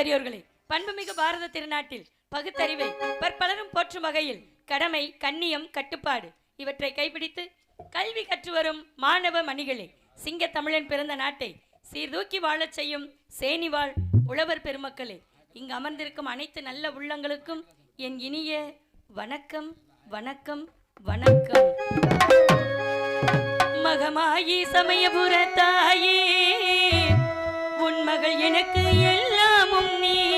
பெரியோர்களே பண்புமிகு பாரத திருநாட்டில் பகுத்தறிவை பற்பலரும் போற்றும் வகையில் கடமை கண்ணியம் கட்டுப்பாடு இவற்றை கைப்பிடித்து கல்வி கற்று வரும் மாணவ மணிகளே சிங்க தமிழன் பிறந்த நாட்டை சீர்தூக்கி வாழச் செய்யும் சேனிவாழ் உழவர் பெருமக்களே இங்கு அமர்ந்திருக்கும் அனைத்து நல்ல உள்ளங்களுக்கும் என் இனிய வணக்கம் வணக்கம் வணக்கம். மகமாயி சமயபுர தாயே உன் மகள் எனக்கு எல்லாம் 你